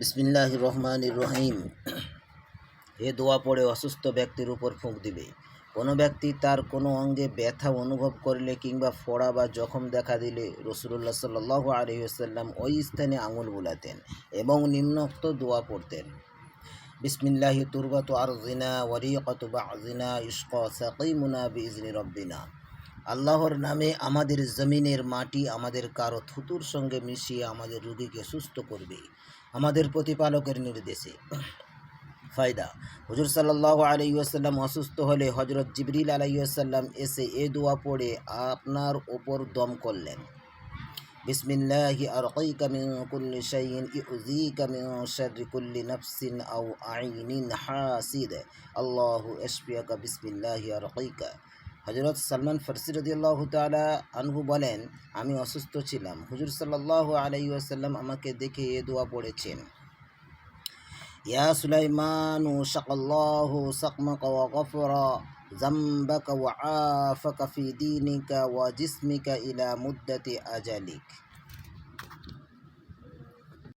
বিসমিল্লাহ রহমান রহিম। এ দোয়া পড়ে অসুস্থ ব্যক্তির উপর ফুঁক দিবে। কোনো ব্যক্তি তার কোনো অঙ্গে ব্যথা অনুভব করলে কিংবা ফোড়া বা জখম দেখা দিলে রসুল্লাহ সাল্লাহ আলহিহাল্লাম ওই স্থানে আঙুল বুলাতেন এবং নিম্নোক্ত দোয়া পড়তেন। বিসমিল্লাহি তুরবাতু আরজিনা ওয়ারিকাতু বাজিনা ইশক সাকিমুনা বিইজনি রব্বিনা। আল্লাহর নামে আমাদের জমিনের মাটি আমাদের কারও থুতুর সঙ্গে মিশিয়ে আমাদের রুগীকে সুস্থ করবে, আমাদের প্রতিপালকের নির্দেশে। ফায়দা, হুজুর সাল্লাহ আলাইসাল্লাম অসুস্থ হলে হজরত জিবরিল আলাইসাল্লাম এসে এ দোয়া পড়ে, আপনার ওপর দম করলেন। বিসমিল্লাহি আরকাইকা মিন কুল্লি শাইইন ইউযীকা মিন শাররি কুল্লি নাফসিন আও আইনিন হাসিদ। আল্লাহু বিসমিল্লাহি আরকাইকা। হজরত সালমান ফরসি রদিয়াল্লাহ তালা আনহু বলেন, আমি অসুস্থ ছিলাম। হুজুর সাল্লাহ আলাই ওয়াসাল্লাম আমাকে দেখে এ দোয়া পড়েছেন। ইয়া সুলাইমানু শাকাল্লাহু সাকমাকা ওয়া গফরা জামবাকা ওয়া আফাকা ফি দীনিকা ওয়া জিসমিকা ইলা মুদ্দাতি আজালিক।